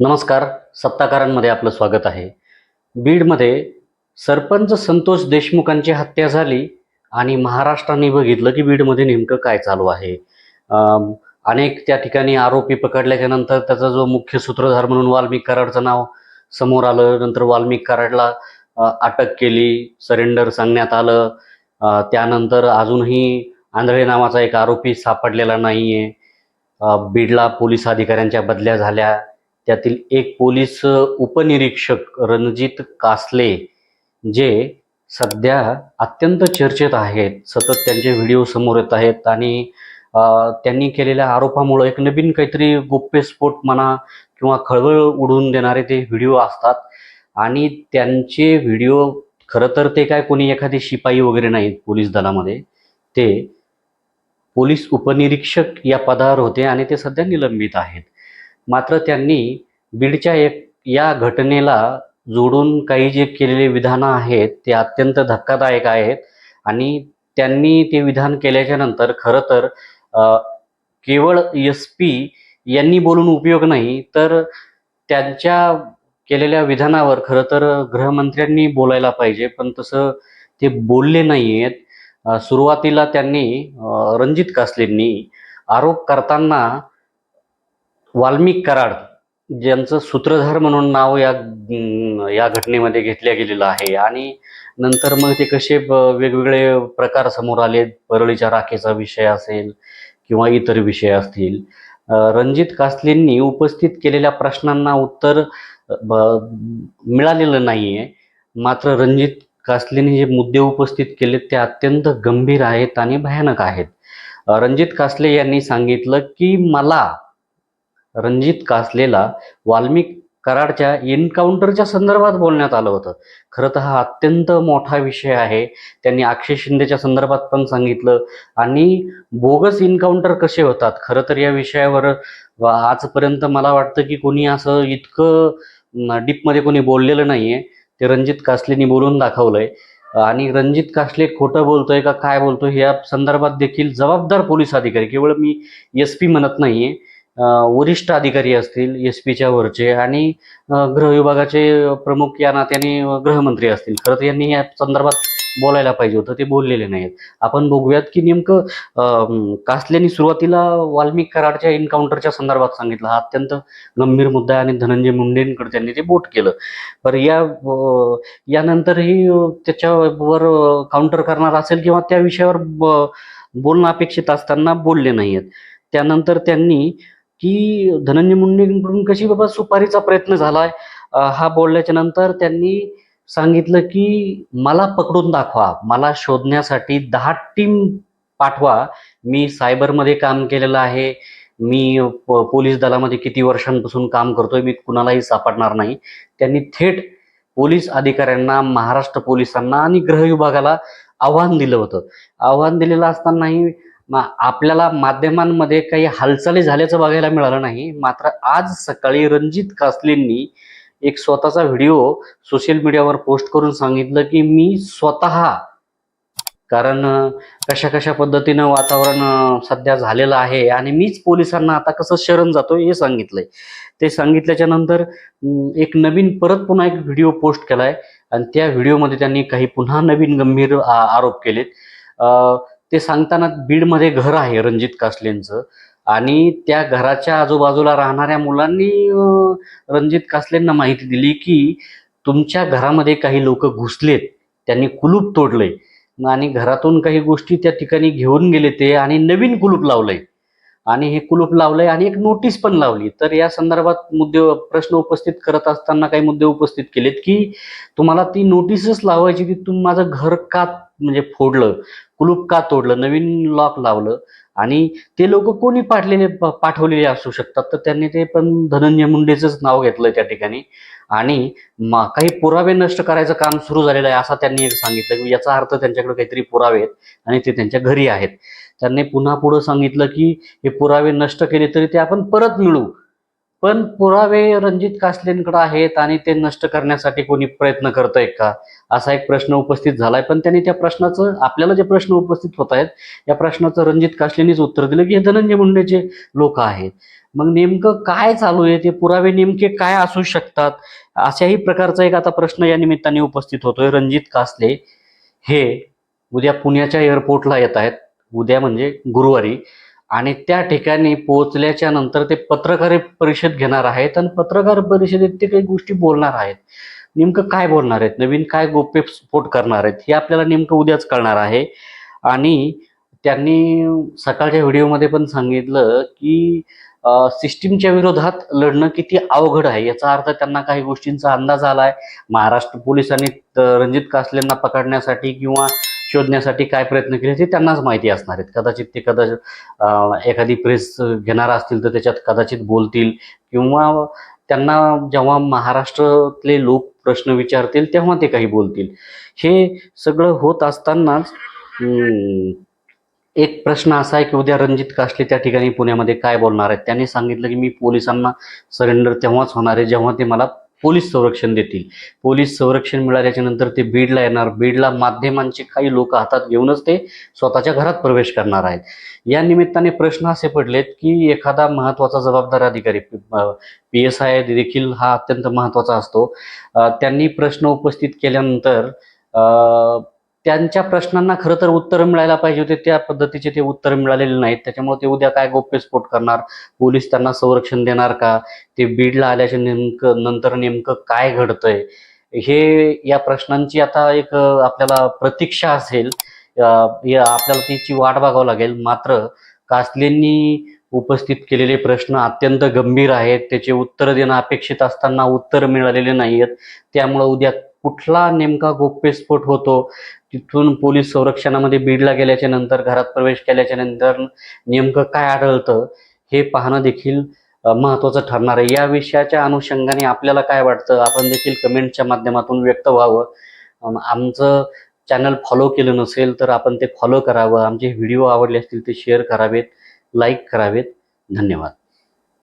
नमस्कार. सत्ताकारांमध्ये आपलं स्वागत आहे. बीडमध्ये सरपंच संतोष देशमुखांची हत्या झाली आणि महाराष्ट्राने बघितलं की बीडमध्ये नेमकं काय चालू आहे. अनेक त्या ठिकाणी आरोपी पकडल्याच्या नंतर त्याचा जो मुख्य सूत्रधार म्हणून वाल्मिक कराडचं नाव समोर आलं. नंतर वाल्मिक कराडला अटक केली सरेंडर सांगण्यात आलं. त्यानंतर अजूनही आंधळे नावाचा एक आरोपी सापडलेला नाहीये. आहे बीडला पोलीस अधिकाऱ्यांच्या बदल्या झाल्या. त्यातील एक पोलीस उपनिरीक्षक रणजित कासले जे सध्या अत्यंत चर्चेत आहेत सतत त्यांचे व्हिडिओ समोर येत आहेत आणि त्यांनी केलेल्या आरोपामुळं एक नवीन काहीतरी गोप्यस्फोट म्हणा किंवा खळबळ उडवून देणारे ते व्हिडिओ असतात. आणि त्यांचे व्हिडिओ खरं तर ते काय कोणी एखादी शिपाई वगैरे नाहीत पोलीस दलामध्ये. ते पोलीस उपनिरीक्षक या पदावर होते आणि ते सध्या निलंबित आहेत. मात्र त्यांनी बीडच्या एक या घटनेला जोडून काही जे केलेले विधानं आहेत ते अत्यंत धक्कादायक आहेत. आणि त्यांनी ते विधान केल्याच्यानंतर खरं तर केवळ एस पी यांनी बोलून उपयोग नाही तर त्यांच्या केलेल्या विधानावर खरं तर गृहमंत्र्यांनी बोलायला पाहिजे पण तसं ते बोलले नाही आहेत सुरुवातीला त्यांनी रणजित कासलेंनी आरोप करताना वाल्मिक कराड ज्यांचं सूत्रधार म्हणून नाव या या घटनेमध्ये घेतल्या गेलेलं आहे. आणि नंतर मग ते कसे ब- वेगवेगळे प्रकार समोर आले परळीच्या राखेचा विषय असेल किंवा इतर विषय असतील. रणजित कासलेंनी उपस्थित केलेल्या प्रश्नांना उत्तर ब- मिळालेलं नाही आहे मात्र रणजित कासलेंनी जे मुद्दे उपस्थित केलेत ते अत्यंत गंभीर आहेत आणि भयानक आहेत. रणजित कासले यांनी सांगितलं की मला रणजित कासलेला वाल्मिक कराडच्या एन्काउंटरच्या संदर्भात बोलण्यात आलं होतं. खरं तर हा अत्यंत मोठा विषय आहे. त्यांनी अक्षय शिंदेच्या संदर्भात पण सांगितलं. आणि बोगस एन्काउंटर कसे होतात? खरं तर या विषयावर आजपर्यंत मला वाटतं की कोणी असं इतकं डीपमध्ये कोणी बोललेलं नाही आहे ते रणजित कासलेनी बोलून दाखवलंय. आणि रणजित कासले खोटं बोलतोय का काय बोलतोय या संदर्भात देखील जबाबदार पोलीस अधिकारी केवळ मी एस पी म्हणत नाहीये. आहे वरिष्ठ अधिकारी असतील एस पीच्या वरचे आणि गृह विभागाचे प्रमुख या नात्याने गृहमंत्री असतील. खरं तर यांनी या संदर्भात बोलायला पाहिजे होतं ते बोललेले नाहीत. आपण बघूयात की नेमकं अं, कासलेनी सुरुवातीला वाल्मिक कराडच्या एन्काउंटरच्या संदर्भात सांगितलं. हा अत्यंत गंभीर मुद्दा आहे आणि धनंजय मुंडेंकडे त्यांनी ते बोट केलं. तर या यानंतरही त्याच्यावर काउंटर करणार असेल किंवा त्या विषयावर बोलणं अपेक्षित असताना बोलले नाही आहेत त्यानंतर त्यांनी की धनंजय मुंडेंकडून कशी बाबा सुपारीचा प्रयत्न झालाय? हा बोलल्याच्या नंतर त्यांनी सांगितलं की मला पकडून दाखवा. मला शोधण्यासाठी दहा टीम पाठवा. मी सायबरमध्ये काम केलेलं आहे. मी प- पोलीस दलामध्ये किती वर्षांपासून काम करतोय. मी कुणालाही सापडणार नाही. त्यांनी थेट पोलीस अधिकाऱ्यांना महाराष्ट्र पोलिसांना आणि गृह विभागाला आव्हान दिलं होतं. आव्हान दिलेलं असतानाही आपल्याला माध्यमांमध्ये काही हालचाली झाल्याचं बघायला मिळालं नाही. मात्र आज सकाळी रणजित कासलेंनी एक स्वतःचा व्हिडिओ सोशल मीडियावर पोस्ट करून सांगितलं की मी स्वतः कारण कशा कशा पद्धतीनं वातावरण सध्या झालेलं आहे आणि मीच पोलिसांना आता कसं शरण जातो हे सांगितलंय. ते सांगितल्याच्या नंतर एक नवीन परत पुन्हा एक व्हिडिओ पोस्ट केलाय आणि त्या व्हिडिओमध्ये त्यांनी काही पुन्हा नवीन गंभीर आरोप केलेत. ते सांगताना बीडमध्ये घर आहे रणजित कासलेंचं. आणि त्या घराच्या आजूबाजूला राहणाऱ्या मुलांनी रणजित कासलेंना माहिती दिली की तुमच्या घरामध्ये काही लोक घुसलेत त्यांनी कुलूप तोडलंय. आणि घरातून काही गोष्टी त्या ठिकाणी घेऊन गेले ते आणि नवीन कुलूप लावलंय. आणि हे कुलूप लावलंय आणि एक नोटीस पण लावली. तर या संदर्भात मुद्दे प्रश्न उपस्थित करत असताना काही मुद्दे उपस्थित केलेत की तुम्हाला ती नोटीसच लावायची की तुम्ही माझं घर का म्हणजे फोडलं? कुलूप का तोडलं नवीन लॉक लावलं आणि ते लोक कोणी पाठलेले पाठवलेले असू शकतात. तर त्यांनी ते पण धनंजय मुंडेचंच नाव घेतलं त्या ठिकाणी. आणि काही पुरावे नष्ट करायचं काम सुरू झालेलं आहे असं त्यांनी एक सांगितलं की याचा अर्थ त्यांच्याकडे काहीतरी पुरावे आहेत आणि ते त्यांच्या घरी आहेत. त्यांनी पुन्हा पुढं सांगितलं की हे पुरावे नष्ट केले तरी ते आपण परत मिळू. पण पुरावे रणजित कासलेंकडे आहेत आणि ते नष्ट करण्यासाठी कोणी प्रयत्न करतंय का? असा एक प्रश्न उपस्थित झालाय. पण त्यांनी त्या प्रश्नाचं आपल्याला जे प्रश्न उपस्थित होत आहेत या प्रश्नाचं रणजित कासलेंनीच उत्तर दिलं की हे धनंजय मुंडेचे लोक आहेत. मग नेमकं काय चालू आहे? ते पुरावे नेमके काय असू शकतात? अशाही प्रकारचा एक आता प्रश्न या निमित्ताने उपस्थित होतोय. रणजित कासले हे उद्या पुण्याच्या एअरपोर्टला येत आहेत. उद्या म्हणजे गुरुवारी. आणि त्या ठिकाणी पोहोचल्याच्या नंतर ते पत्रकार परिषद घेणार आहेत आणि पत्रकार परिषदेत ते काही गोष्टी बोलणार आहेत. नेमकं काय बोलणार आहेत? नवीन काय गोप्य स्फोट करणार आहेत? हे आपल्याला नेमकं उद्याच कळणार आहे. आणि त्यांनी सकाळच्या व्हिडिओमध्ये पण सांगितलं की सिस्टीमच्या विरोधात लढणं किती अवघड आहे याचा अर्थ त्यांना काही गोष्टींचा अंदाज आला आहे महाराष्ट्र पोलिसांनी रणजित कासलेंना पकडण्यासाठी किंवा शोधण्यासाठी काय प्रयत्न केले ते त्यांनाच माहिती असणार आहेत. कदाचित ते कदाचित एखादी प्रेस घेणार असतील तर त्याच्यात कदाचित बोलतील किंवा त्यांना जेव्हा महाराष्ट्रातले लोक प्रश्न विचारतील तेव्हा ते काही बोलतील. हे सगळं होत असतानाच एक प्रश्न असा आहे की उद्या रणजित कासले त्या ठिकाणी पुण्यामध्ये काय बोलणार आहेत? त्यांनी सांगितलं की मी पोलिसांना सरेंडर तेव्हाच होणार आहे जेव्हा ते मला पोलीस संरक्षण देतील. पोलीस संरक्षण मिळाल्याच्या नंतर ते बीडला येणार. बीडला माध्यमांचे काही लोक हातात घेऊनच ते स्वतःच्या घरात प्रवेश करणार आहेत. या निमित्ताने प्रश्न असे पडलेत की एखादा महत्त्वाचा जबाबदार अधिकारी पी एस आय देखील हा अत्यंत महत्त्वाचा असतो. त्यांनी प्रश्न उपस्थित केल्यानंतर त्यांच्या प्रश्नांना खरं तर उत्तर मिळायला पाहिजे होते. त्या पद्धतीचे ते उत्तर मिळालेले नाहीत. त्याच्यामुळे ते उद्या काय गोप्यस्फोट करणार? पोलीस त्यांना संरक्षण देणार का? ते बीडला आल्याच्या नेमकं नंतर नेमकं काय घडतंय? हे या प्रश्नांची आता एक आपल्याला प्रतीक्षा असेल. आपल्याला तिची वाट बघावं लागेल. मात्र कासलेंनी उपस्थित केलेले प्रश्न अत्यंत गंभीर आहेत. त्याचे उत्तर देणं अपेक्षित असताना उत्तर मिळालेले नाही आहेत त्यामुळं उद्या कुठला नेमका गोप्यस्फोट होतो? तिथून पोलीस संरक्षणामध्ये बीडला गेल्याच्यानंतर घरात प्रवेश केल्याच्यानंतर नेमकं काय आढळतं हे पाहणं देखील महत्त्वाचं ठरणार आहे. या विषयाच्या अनुषंगाने आपल्याला काय वाटतं आपण देखील कमेंटच्या माध्यमातून व्यक्त व्हावं. आमचं चॅनल फॉलो केलं नसेल तर आपण ते फॉलो करावं. आमचे व्हिडिओ आवडले असतील ते शेअर करावेत लाईक करावेत. धन्यवाद.